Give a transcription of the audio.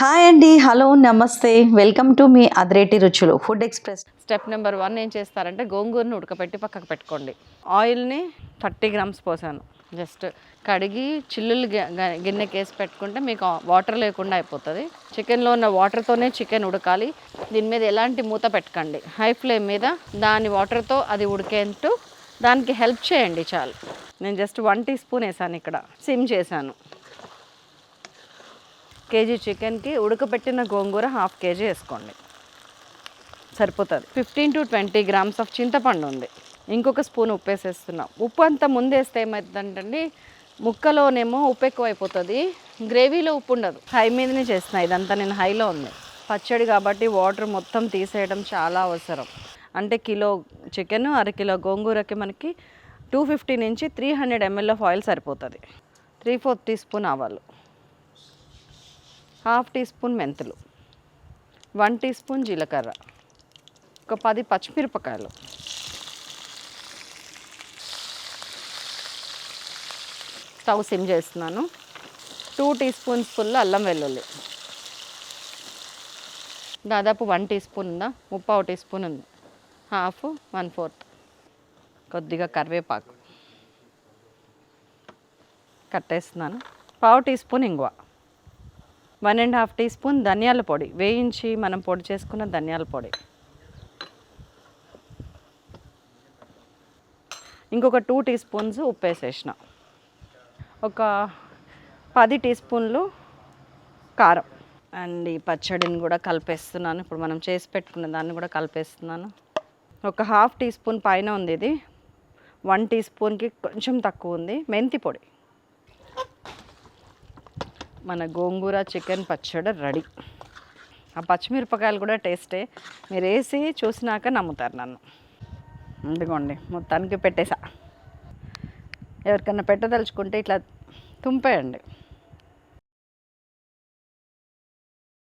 Hi అండి. Hello నమస్తే. Welcome to మీ అద్రేటి రుచులు food express. Step number one ఏం చేస్తారంటే గోంగూరను ఉడకపెట్టి పక్కకు పెట్టుకోండి. ఆయిల్ని థర్టీ గ్రామ్స్ పోసాను. జస్ట్ కడిగి చిల్లులు గ- గిన్నెకి వేసి పెట్టుకుంటే మీకు వాటర్ లేకుండా అయిపోతుంది. చికెన్లో ఉన్న వాటర్తోనే చికెన్ ఉడకాలి. దీని మీద ఎలాంటి మూత పెట్టకండి. హై ఫ్లేమ్ మీద దాని వాటర్తో అది ఉడికేంటూ దానికి హెల్ప్ చేయండి చాలు. నేను జస్ట్ వన్ టీ స్పూన్ వేసాను ఇక్కడ. సిమ్ చేశాను. కేజీ చికెన్కి ఉడకబెట్టిన గోంగూర హాఫ్ కేజీ వేసుకోండి. సరిపోతుంది. Fifteen to twenty grams of చింతపండు ఉంది. ఇంకొక స్పూన్ ఉప్పు వేసేస్తున్నాం. ఉప్పు అంత ముందు వేస్తే ఏమవుతుందంటే ముక్కలోనేమో ఉప్పు ఎక్కువ అయిపోతుంది గ్రేవీలో ఉప్పు ఉండదు. హై మీదనే చేస్తున్నా. ఇదంతా నేను హైలో ఉంది. పచ్చడి కాబట్టి వాటర్ మొత్తం తీసేయడం చాలా అవసరం. అంటే కిలో చికెన్ అరకిలో గోంగూరకి మనకి టూ ఫిఫ్టీ నుంచి three hundred ML of oil సరిపోతుంది. త్రీ ఫోర్త్ టీ స్పూన్ ఆవాలు. హాఫ్ టీ స్పూన్ మెంతులు వన్ టీ స్పూన్ జీలకర్ర ఒక పది పచ్చిమిరపకాయలు. స్టవ్ సిమ్ చేస్తున్నాను. టూ టీ స్పూన్స్ ఫుల్ అల్లం వెల్లుల్లి. దాదాపు వన్ టీ స్పూన్ ఉందా? ముప్పావు టీ స్పూన్ ఉంది. Half one fourth. కొద్దిగా కరివేపాకు. కట్టేస్తున్నాను. పావు టీ స్పూన్ ఇంగువ. One and half teaspoon ధనియాల పొడి. వేయించి మనం పొడి చేసుకున్న ధనియాల పొడి. ఇంకొక టూ టీ స్పూన్స్ ఉప్పు వేసేసిన. ఒక పది టీ స్పూన్లు కారం. అండ్ ఈ పచ్చడిని కూడా కలిపేస్తున్నాను. ఇప్పుడు మనం చేసి పెట్టుకున్న దాన్ని కూడా కలిపేస్తున్నాను. ఒక హాఫ్ టీ స్పూన్ పైన ఉంది ఇది. వన్ టీ స్పూన్కి కొంచెం తక్కువ ఉంది. మెంతి పొడి. మన గోంగూర చికెన్ పచ్చడి రెడీ. ఆ పచ్చిమిరపకాయలు కూడా టేస్టే. మీరు వేసి చూసినాక నమ్ముతారు నన్ను. ఇదిగోండి మొత్తానికి పెట్టేసా. ఎవరికన్నా పెట్టదలుచుకుంటే ఇట్లా తుంపేయండి.